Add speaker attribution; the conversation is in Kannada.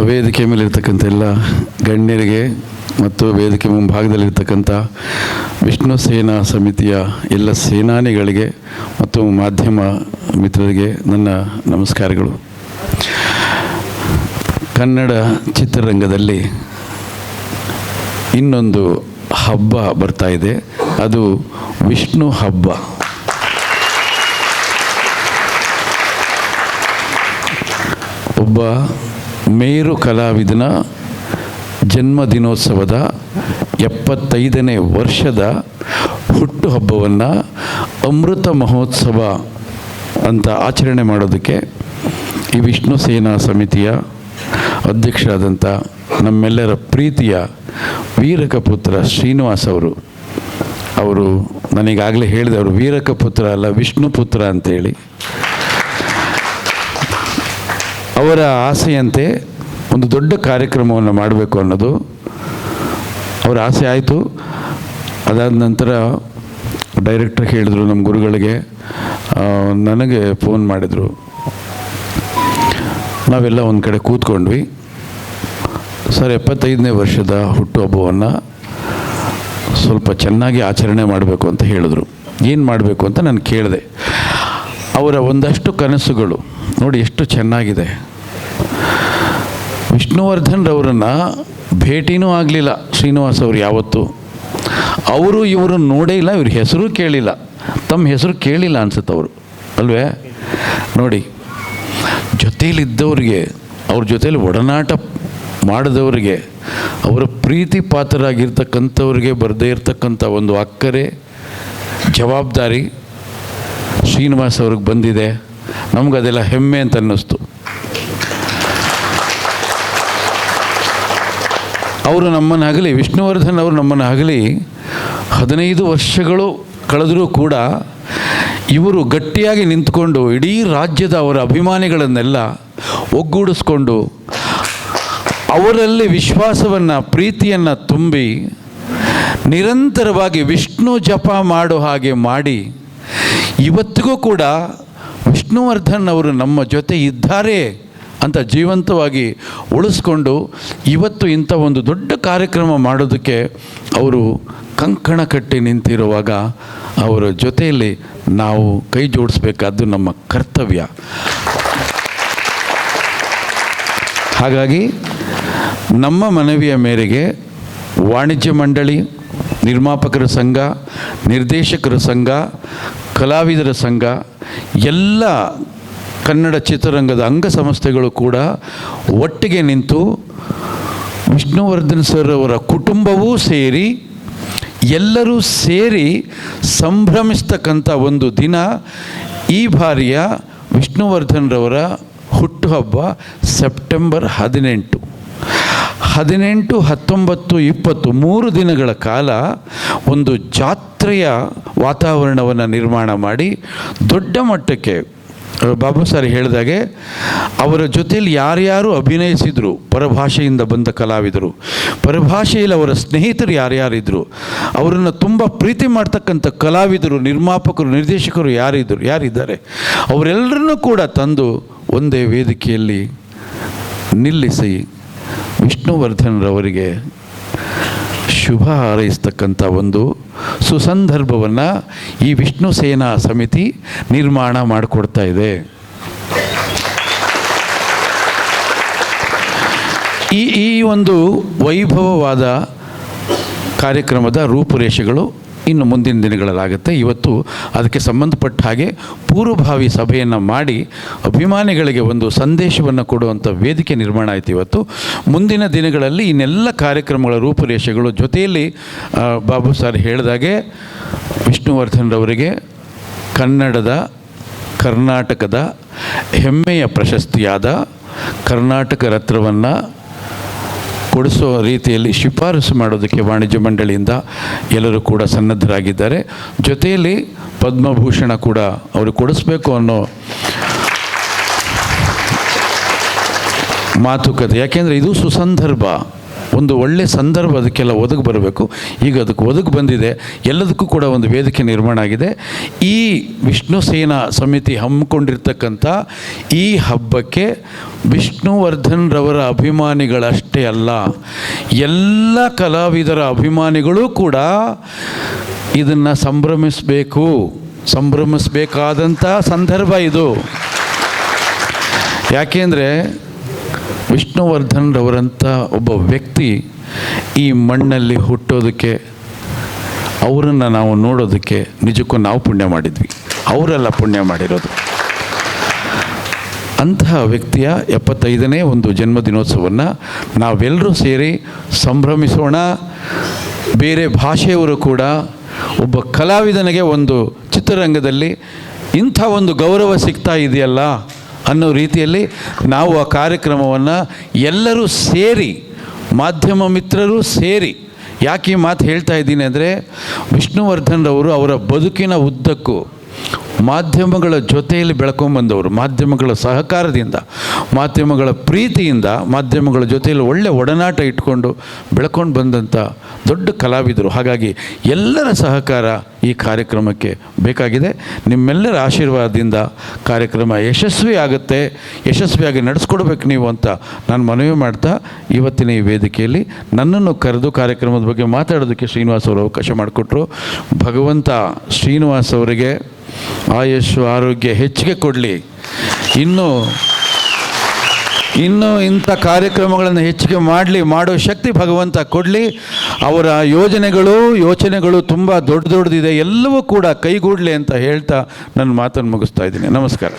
Speaker 1: ವೇದಿಕೆ ಮೇಲಿರ್ತಕ್ಕಂಥ ಎಲ್ಲ ಗಣ್ಯರಿಗೆ ಮತ್ತು ವೇದಿಕೆ ಮುಂಭಾಗದಲ್ಲಿರ್ತಕ್ಕಂಥ ವಿಷ್ಣು ಸೇನಾ ಸಮಿತಿಯ ಎಲ್ಲ ಸೇನಾನಿಗಳಿಗೆ ಮತ್ತು ಮಾಧ್ಯಮ ಮಿತ್ರರಿಗೆ ನನ್ನ ನಮಸ್ಕಾರಗಳು. ಕನ್ನಡ ಚಿತ್ರರಂಗದಲ್ಲಿ ಇನ್ನೊಂದು ಹಬ್ಬ ಬರ್ತಾ ಇದೆ. ಅದು ವಿಷ್ಣು ಹಬ್ಬ. ಒಬ್ಬ ಮೇರು ಕಲಾವಿದನ ಜನ್ಮದಿನೋತ್ಸವದ ಎಪ್ಪತ್ತೈದನೇ ವರ್ಷದ ಹುಟ್ಟುಹಬ್ಬವನ್ನು ಅಮೃತ ಮಹೋತ್ಸವ ಅಂತ ಆಚರಣೆ ಮಾಡೋದಕ್ಕೆ ಈ ವಿಷ್ಣು ಸೇನಾ ಸಮಿತಿಯ ಅಧ್ಯಕ್ಷರಾದಂಥ ನಮ್ಮೆಲ್ಲರ ಪ್ರೀತಿಯ ವೀರಕಪುತ್ರ ಶ್ರೀನಿವಾಸ್ ಅವರು. ಅವರು ನನಗಾಗಲೇ ಹೇಳಿದೆ, ಅವರು ವೀರಕಪುತ್ರ ಅಲ್ಲ ವಿಷ್ಣು ಪುತ್ರ ಅಂತೇಳಿ ಅವರ ಆಸೆಯಂತೆ ಒಂದು ದೊಡ್ಡ ಕಾರ್ಯಕ್ರಮವನ್ನು ಮಾಡಬೇಕು ಅನ್ನೋದು ಅವರ ಆಸೆ ಆಯಿತು. ಅದಾದ ನಂತರ ಡೈರೆಕ್ಟ್ರ್ ಹೇಳಿದರು ನಮ್ಮ ಗುರುಗಳಿಗೆ ನನಗೆ ಫೋನ್ ಮಾಡಿದರು. ನಾವೆಲ್ಲ ಒಂದು ಕಡೆ ಕೂತ್ಕೊಂಡ್ವಿ. ಸರ್, ಎಪ್ಪತ್ತೈದನೇ ವರ್ಷದ ಹುಟ್ಟುಹಬ್ಬವನ್ನು ಸ್ವಲ್ಪ ಚೆನ್ನಾಗಿ ಆಚರಣೆ ಮಾಡಬೇಕು ಅಂತ ಹೇಳಿದ್ರು. ಏನು ಮಾಡಬೇಕು ಅಂತ ನಾನು ಕೇಳಿದೆ. ಅವರ ಒಂದಷ್ಟು ಕನಸುಗಳು. ನೋಡಿ ಎಷ್ಟು ಚೆನ್ನಾಗಿದೆ. ವಿಷ್ಣುವರ್ಧನ್ ರವರನ್ನು ಭೇಟಿನೂ ಆಗಲಿಲ್ಲ ಶ್ರೀನಿವಾಸ್ ಅವರು ಯಾವತ್ತೂ. ಅವರು ಇವರು ನೋಡೇ ಇಲ್ಲ, ಇವ್ರ ಹೆಸರು ಕೇಳಿಲ್ಲ. ತಮ್ಮ ಹೆಸರು ಕೇಳಿಲ್ಲ ಅನ್ಸುತ್ತೆ ಅವರು. ಅಲ್ವೇ? ನೋಡಿ, ಜೊತೆಯಲ್ಲಿದ್ದವ್ರಿಗೆ, ಅವ್ರ ಜೊತೆಯಲ್ಲಿ ಒಡನಾಟ ಮಾಡಿದವ್ರಿಗೆ, ಅವರ ಪ್ರೀತಿ ಪಾತ್ರರಾಗಿರ್ತಕ್ಕಂಥವ್ರಿಗೆ ಬರದೇ ಇರತಕ್ಕಂಥ ಒಂದು ಅಕ್ಕರೆ, ಜವಾಬ್ದಾರಿ ಶ್ರೀನಿವಾಸ್ ಅವ್ರಿಗೆ ಬಂದಿದೆ. ನಮಗದೆಲ್ಲ ಹೆಮ್ಮೆ ಅಂತ ಅನ್ನಿಸ್ತು. ಅವರು ನಮ್ಮನ್ನು ಆಗಲಿ ವಿಷ್ಣುವರ್ಧನ್ ಅವರು ನಮ್ಮನ್ನು ಆಗಲಿ ಹದಿನೈದು ವರ್ಷಗಳು ಕಳೆದರೂ ಕೂಡ ಇವರು ಗಟ್ಟಿಯಾಗಿ ನಿಂತ್ಕೊಂಡು ಇಡೀ ರಾಜ್ಯದ ಅವರ ಅಭಿಮಾನಿಗಳನ್ನೆಲ್ಲ ಒಗ್ಗೂಡಿಸ್ಕೊಂಡು ಅವರಲ್ಲಿ ವಿಶ್ವಾಸವನ್ನು, ಪ್ರೀತಿಯನ್ನು ತುಂಬಿ ನಿರಂತರವಾಗಿ ವಿಷ್ಣು ಜಪ ಮಾಡೋ ಹಾಗೆ ಮಾಡಿ ಇವತ್ತಿಗೂ ಕೂಡ ವಿಷ್ಣುವರ್ಧನ್ ಅವರು ನಮ್ಮ ಜೊತೆ ಇದ್ದಾರೆ ಅಂತ ಜೀವಂತವಾಗಿ ಉಳಿಸ್ಕೊಂಡು ಇವತ್ತು ಇಂಥ ಒಂದು ದೊಡ್ಡ ಕಾರ್ಯಕ್ರಮ ಮಾಡೋದಕ್ಕೆ ಅವರು ಕಂಕಣ ಕಟ್ಟಿ ನಿಂತಿರುವಾಗ ಅವರ ಜೊತೆಯಲ್ಲಿ ನಾವು ಕೈ ಜೋಡಿಸ್ಬೇಕಾದ್ದು ನಮ್ಮ ಕರ್ತವ್ಯ. ಹಾಗಾಗಿ ನಮ್ಮ ಮನವಿಯ ಮೇರೆಗೆ ವಾಣಿಜ್ಯ ಮಂಡಳಿ, ನಿರ್ಮಾಪಕರ ಸಂಘ, ನಿರ್ದೇಶಕರ ಸಂಘ ಕಲಾವಿದರ ಸಂಘ, ಎಲ್ಲ ಕನ್ನಡ ಚಿತ್ರರಂಗದ ಅಂಗಸಂಸ್ಥೆಗಳು ಕೂಡ ಒಟ್ಟಿಗೆ ನಿಂತು ವಿಷ್ಣುವರ್ಧನ್ ಸರ್ ಅವರ ಕುಟುಂಬವೂ ಸೇರಿ, ಎಲ್ಲರೂ ಸೇರಿ ಸಂಭ್ರಮಿಸ್ತಕ್ಕಂಥ ಒಂದು ದಿನ ಈ ಬಾರಿಯ ವಿಷ್ಣುವರ್ಧನ್ರವರ ಹುಟ್ಟುಹಬ್ಬ ಸೆಪ್ಟೆಂಬರ್ ಹದಿನೆಂಟು. ಹದಿನೆಂಟು, ಹತ್ತೊಂಬತ್ತು, ಇಪ್ಪತ್ತು, ಮೂರು ದಿನಗಳ ಕಾಲ ಒಂದು ಜಾತ್ರೆಯ ವಾತಾವರಣವನ್ನು ನಿರ್ಮಾಣ ಮಾಡಿ ದೊಡ್ಡ ಮಟ್ಟಕ್ಕೆ ಬಾಬಾ ಸರ್ ಹೇಳಿದಾಗೆ ಅವರ ಜೊತೆಯಲ್ಲಿ ಯಾರ್ಯಾರು ಅಭಿನಯಿಸಿದರು, ಪರಭಾಷೆಯಿಂದ ಬಂದ ಕಲಾವಿದರು, ಪರಭಾಷೆಯಲ್ಲಿ ಅವರ ಸ್ನೇಹಿತರು ಯಾರ್ಯಾರಿದ್ದರು ಅವರನ್ನು ತುಂಬ ಪ್ರೀತಿ ಮಾಡ್ತಕ್ಕಂಥ ಕಲಾವಿದರು, ನಿರ್ಮಾಪಕರು, ನಿರ್ದೇಶಕರು ಯಾರಿದ್ದರು ಯಾರಿದ್ದಾರೆ, ಅವರೆಲ್ಲರನ್ನೂ ಕೂಡ ತಂದು ಒಂದೇ ವೇದಿಕೆಯಲ್ಲಿ ನಿಲ್ಲಿಸಿ ವಿಷ್ಣುವರ್ಧನ್ ರವರಿಗೆ ಶುಭ ಹಾರೈಸ್ತಕ್ಕಂಥ ಒಂದು ಸುಸಂದರ್ಭವನ್ನು ಈ ವಿಷ್ಣು ಸೇನಾ ಸಮಿತಿ ನಿರ್ಮಾಣ ಮಾಡಿಕೊಡ್ತಾ ಇದೆ. ಈ ಈ ಒಂದು ವೈಭವವಾದ ಕಾರ್ಯಕ್ರಮದ ರೂಪುರೇಷೆಗಳು ಇನ್ನು ಮುಂದಿನ ದಿನಗಳಲ್ಲಾಗುತ್ತೆ. ಇವತ್ತು ಅದಕ್ಕೆ ಸಂಬಂಧಪಟ್ಟ ಹಾಗೆ ಪೂರ್ವಭಾವಿ ಸಭೆಯನ್ನು ಮಾಡಿ ಅಭಿಮಾನಿಗಳಿಗೆ ಒಂದು ಸಂದೇಶವನ್ನು ಕೊಡುವಂಥ ವೇದಿಕೆ ನಿರ್ಮಾಣ ಆಯಿತು ಇವತ್ತು. ಮುಂದಿನ ದಿನಗಳಲ್ಲಿ ಇನ್ನೆಲ್ಲ ಕಾರ್ಯಕ್ರಮಗಳ ರೂಪುರೇಷೆಗಳು ಜೊತೆಯಲ್ಲಿ ಬಾಬು ಸರ್ ಹೇಳಿದಾಗೆ ವಿಷ್ಣುವರ್ಧನ್ರವರಿಗೆ ಕನ್ನಡದ, ಕರ್ನಾಟಕದ ಹೆಮ್ಮೆಯ ಪ್ರಶಸ್ತಿಯಾದ ಕರ್ನಾಟಕ ರತ್ನವನ್ನು ಕೊಡಿಸೋ ರೀತಿಯಲ್ಲಿ ಶಿಫಾರಸು ಮಾಡೋದಕ್ಕೆ ವಾಣಿಜ್ಯ ಮಂಡಳಿಯಿಂದ ಎಲ್ಲರೂ ಕೂಡ ಸನ್ನದ್ಧರಾಗಿದ್ದಾರೆ. ಜೊತೆಯಲ್ಲಿ ಪದ್ಮಭೂಷಣ ಕೂಡ ಅವರು ಕೊಡಿಸ್ಬೇಕು ಅನ್ನೋ ಮಾತುಕತೆ. ಯಾಕೆಂದರೆ ಇದು ಸುಸಂದರ್ಭ. ಒಂದು ಒಳ್ಳೆ ಸಂದರ್ಭ ಅದಕ್ಕೆಲ್ಲ ಒದಗಿ ಬರಬೇಕು. ಈಗ ಅದಕ್ಕೆ ಒದಗಿ ಬಂದಿದೆ. ಎಲ್ಲದಕ್ಕೂ ಕೂಡ ಒಂದು ವೇದಿಕೆ ನಿರ್ಮಾಣ ಆಗಿದೆ. ಈ ವಿಷ್ಣು ಸೇನಾ ಸಮಿತಿ ಹಮ್ಮಿಕೊಂಡಿರ್ತಕ್ಕಂಥ ಈ ಹಬ್ಬಕ್ಕೆ ವಿಷ್ಣುವರ್ಧನ್ ರವರ ಅಭಿಮಾನಿಗಳಷ್ಟೇ ಅಲ್ಲ, ಎಲ್ಲ ಕಲಾವಿದರ ಅಭಿಮಾನಿಗಳು ಕೂಡ ಇದನ್ನು ಸಂಭ್ರಮಿಸಬೇಕು. ಸಂಭ್ರಮಿಸಬೇಕಾದಂಥ ಸಂದರ್ಭ ಇದು. ಯಾಕೆಂದರೆ ವಿಷ್ಣುವರ್ಧನ್ ರವರಂಥ ಒಬ್ಬ ವ್ಯಕ್ತಿ ಈ ಮಣ್ಣಲ್ಲಿ ಹುಟ್ಟೋದಕ್ಕೆ, ಅವರನ್ನು ನಾವು ನೋಡೋದಕ್ಕೆ ನಿಜಕ್ಕೂ ನಾವು ಪುಣ್ಯ ಮಾಡಿದ್ವಿ. ಅವರೆಲ್ಲ ಪುಣ್ಯ ಮಾಡಿರೋದು. ಅಂತಹ ವ್ಯಕ್ತಿಯ ಎಪ್ಪತ್ತೈದನೇ ಒಂದು ಜನ್ಮದಿನೋತ್ಸವವನ್ನು ನಾವೆಲ್ಲರೂ ಸೇರಿ ಸಂಭ್ರಮಿಸೋಣ. ಬೇರೆ ಭಾಷೆಯವರು ಕೂಡ ಒಬ್ಬ ಕಲಾವಿದನಿಗೆ ಒಂದು ಚಿತ್ರರಂಗದಲ್ಲಿ ಇಂಥ ಒಂದು ಗೌರವ ಸಿಗ್ತಾ ಇದೆಯಲ್ಲ? ಅನ್ನೋ ರೀತಿಯಲ್ಲಿ ನಾವು ಆ ಕಾರ್ಯಕ್ರಮವನ್ನು ಎಲ್ಲರೂ ಸೇರಿ, ಮಾಧ್ಯಮ ಮಿತ್ರರು ಸೇರಿ ಯಾಕೆ ಈ ಮಾತು ಹೇಳ್ತಾ ಇದ್ದೀನಿ ಅಂದರೆ ವಿಷ್ಣುವರ್ಧನ್ ಅವರು ಅವರ ಬದುಕಿನ ಉದ್ದಕ್ಕೂ ಮಾಧ್ಯಮಗಳ ಜೊತೆಯಲ್ಲಿ ಬೆಳ್ಕೊಂಬಂದವರು, ಮಾಧ್ಯಮಗಳ ಸಹಕಾರದಿಂದ. ಮಾಧ್ಯಮಗಳ ಪ್ರೀತಿಯಿಂದ ಮಾಧ್ಯಮಗಳ ಜೊತೆಯಲ್ಲಿ ಒಳ್ಳೆ ಒಡನಾಟ ಇಟ್ಕೊಂಡು ಬೆಳ್ಕೊಂಡು ಬಂದಂಥ ದೊಡ್ಡ ಕಲಾವಿದರು. ಹಾಗಾಗಿ ಎಲ್ಲರ ಸಹಕಾರ ಈ ಕಾರ್ಯಕ್ರಮಕ್ಕೆ ಬೇಕಾಗಿದೆ. ನಿಮ್ಮೆಲ್ಲರ ಆಶೀರ್ವಾದದಿಂದ ಕಾರ್ಯಕ್ರಮ ಯಶಸ್ವಿ ಆಗುತ್ತೆ, ಯಶಸ್ವಿಯಾಗಿ ನಡೆಸ್ಕೊಡ್ಬೇಕು ನೀವು ಅಂತ ನಾನು ಮನವಿ ಮಾಡ್ತಾ ಇವತ್ತಿನ ಈ ವೇದಿಕೆಯಲ್ಲಿ ನನ್ನನ್ನು ಕರೆದು ಕಾರ್ಯಕ್ರಮದ ಬಗ್ಗೆ ಮಾತಾಡೋದಕ್ಕೆ ಶ್ರೀನಿವಾಸ್ ಅವರು ಅವಕಾಶ ಮಾಡಿಕೊಟ್ರು. ಭಗವಂತ ಶ್ರೀನಿವಾಸ್ ಅವರಿಗೆ ಆಯುಷು ಆರೋಗ್ಯ ಹೆಚ್ಚಿಗೆ ಕೊಡಲಿ. ಇನ್ನೂ ಇನ್ನು ಇಂಥ ಕಾರ್ಯಕ್ರಮಗಳನ್ನು ಹೆಚ್ಚಿಗೆ ಮಾಡಲಿ, ಮಾಡೋ ಶಕ್ತಿ ಭಗವಂತ ಕೊಡಲಿ. ಅವರ ಯೋಜನೆಗಳು, ಯೋಚನೆಗಳು ತುಂಬ ದೊಡ್ಡ ದೊಡ್ಡದಿದೆ. ಎಲ್ಲವೂ ಕೂಡ ಕೈಗೂಡಲಿ ಅಂತ ಹೇಳ್ತಾ ನನ್ನ ಮಾತನ್ನು ಮುಗಿಸ್ತಾ ಇದ್ದೀನಿ. ನಮಸ್ಕಾರ.